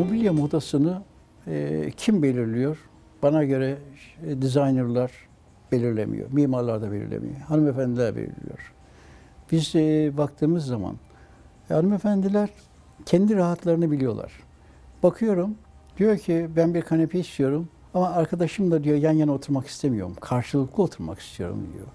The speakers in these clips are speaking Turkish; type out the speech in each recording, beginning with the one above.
mobilya modasını e, kim belirliyor? Bana göre e, designerlar belirlemiyor, mimarlar da belirlemiyor, hanımefendiler belirliyor. Biz e, baktığımız zaman e, hanımefendiler kendi rahatlarını biliyorlar. Bakıyorum, diyor ki ben bir kanepe istiyorum ama arkadaşım da diyor yan yana oturmak istemiyorum, karşılıklı oturmak istiyorum diyor.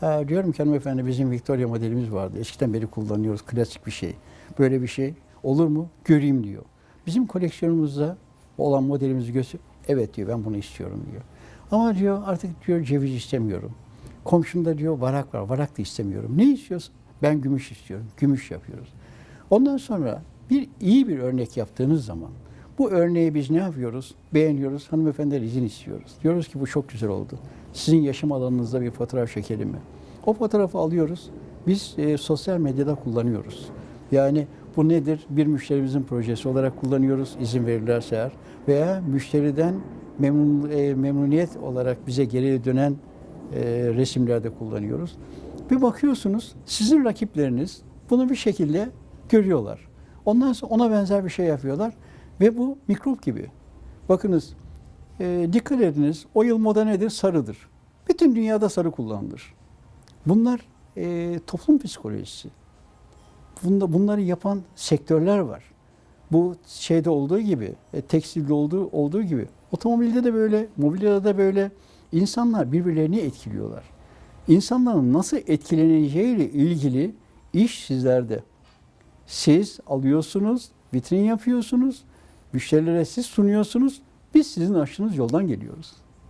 Ha, diyorum ki hanımefendi bizim Victoria modelimiz vardı. Eskiden beri kullanıyoruz. Klasik bir şey. Böyle bir şey olur mu? Göreyim diyor. Bizim koleksiyonumuzda olan modelimizi göster. Evet diyor ben bunu istiyorum diyor. Ama diyor artık diyor ceviz istemiyorum. Komşumda diyor varak var. Varak da istemiyorum. Ne istiyorsun? Ben gümüş istiyorum. Gümüş yapıyoruz. Ondan sonra bir iyi bir örnek yaptığınız zaman bu örneği biz ne yapıyoruz? Beğeniyoruz. Hanımefendiler izin istiyoruz. Diyoruz ki bu çok güzel oldu. Sizin yaşam alanınızda bir fotoğraf çekelim mi? O fotoğrafı alıyoruz. Biz e, sosyal medyada kullanıyoruz. Yani bu nedir? Bir müşterimizin projesi olarak kullanıyoruz izin verirlerse eğer. Veya müşteriden memnun, e, memnuniyet olarak bize geriye dönen e, resimlerde kullanıyoruz. Bir bakıyorsunuz sizin rakipleriniz bunu bir şekilde görüyorlar. Ondan sonra ona benzer bir şey yapıyorlar ve bu mikrop gibi. Bakınız e, dikkat ediniz o yıl moda nedir? Sarıdır. Bütün dünyada sarı kullanılır. Bunlar e, toplum psikolojisi. Bunda, bunları yapan sektörler var. Bu şeyde olduğu gibi, e, tekstilde olduğu olduğu gibi, otomobilde de böyle, mobilyada da böyle. İnsanlar birbirlerini etkiliyorlar. İnsanların nasıl etkileneceğiyle ilgili iş sizlerde. Siz alıyorsunuz, vitrin yapıyorsunuz, müşterilere siz sunuyorsunuz. Biz sizin açtığınız yoldan geliyoruz.